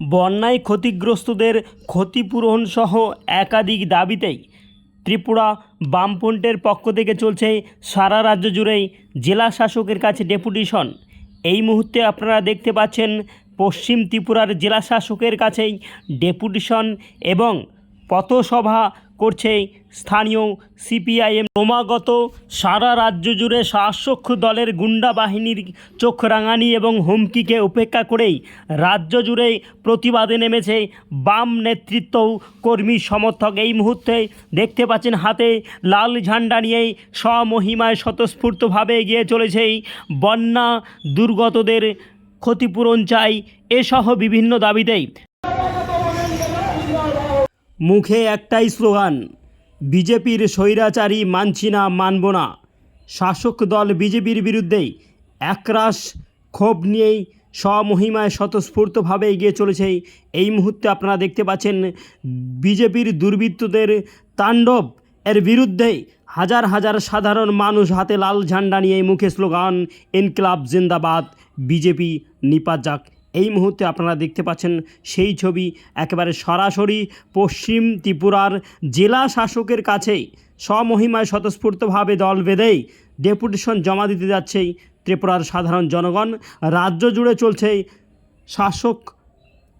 বন্যায় ক্ষতিগ্রস্তদের ক্ষতিপূরণ সহ একাধিক দাবিতেই ত্রিপুরা বামফ্রন্টের পক্ষ থেকে চলছে সারা রাজ্য জুড়েই জেলা শাসকের কাছে ডেপুটেশন। এই মুহূর্তে আপনারা দেখতে পাচ্ছেন পশ্চিম ত্রিপুরার জেলা শাসকের কাছেই ডেপুটেশন এবং পথসভা করছে স্থানীয় সিপিআইএম। ক্রমাগত সারা রাজ্য জুড়ে শাসক দলের গুন্ডা বাহিনীর চোখ রাঙানি এবং হুমকিকে উপেক্ষা করেই রাজ্য জুড়ে প্রতিবাদে নেমেছে বাম নেতৃত্ব কর্মী সমর্থক। এই মুহূর্তে দেখতে পাচ্ছেন হাতে লাল ঝান্ডা নিয়েই স্বমহিমায় স্বতঃস্ফূর্তভাবে এগিয়ে চলেছে বন্যা দুর্গতদের ক্ষতিপূরণ চাই এসহ বিভিন্ন দাবিতেই। মুখে একটাই স্লোগান, বিজেপির স্বৈরাচারী মানছি না, মানব না। শাসক দল বিজেপির বিরুদ্ধেই একরাশ ক্ষোভ নিয়েই স্বমহিমায় স্বতঃস্ফূর্তভাবে এগিয়ে চলেছে এই মুহূর্তে আপনারা দেখতে পাচ্ছেন বিজেপির দুর্বৃত্তদের তাণ্ডব। এর বিরুদ্ধেই হাজার হাজার সাধারণ মানুষ হাতে লাল ঝান্ডা নিয়ে মুখে স্লোগান, ইনকলাব জিন্দাবাদ, বিজেপি নিপাত যাক। এই মুহূর্তে আপনারা দেখতে পাচ্ছেন সেই ছবি একেবারে সরাসরি পশ্চিম ত্রিপুরার জেলা শাসকের কাছেই স্বমহিমায় স্বতঃস্ফূর্তভাবে দল বেঁধেই ডেপুটেশন জমা দিতে যাচ্ছে ত্রিপুরার সাধারণ জনগণ। রাজ্য জুড়ে চলছে শাসক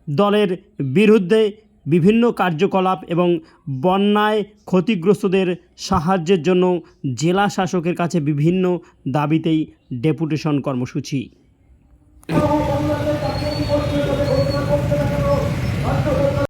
দলের বিরুদ্ধে বিভিন্ন কার্যকলাপ এবং বন্যায় ক্ষতিগ্রস্তদের সাহায্যের জন্য জেলা শাসকের কাছে বিভিন্ন দাবিতেই ডেপুটেশন কর্মসূচি।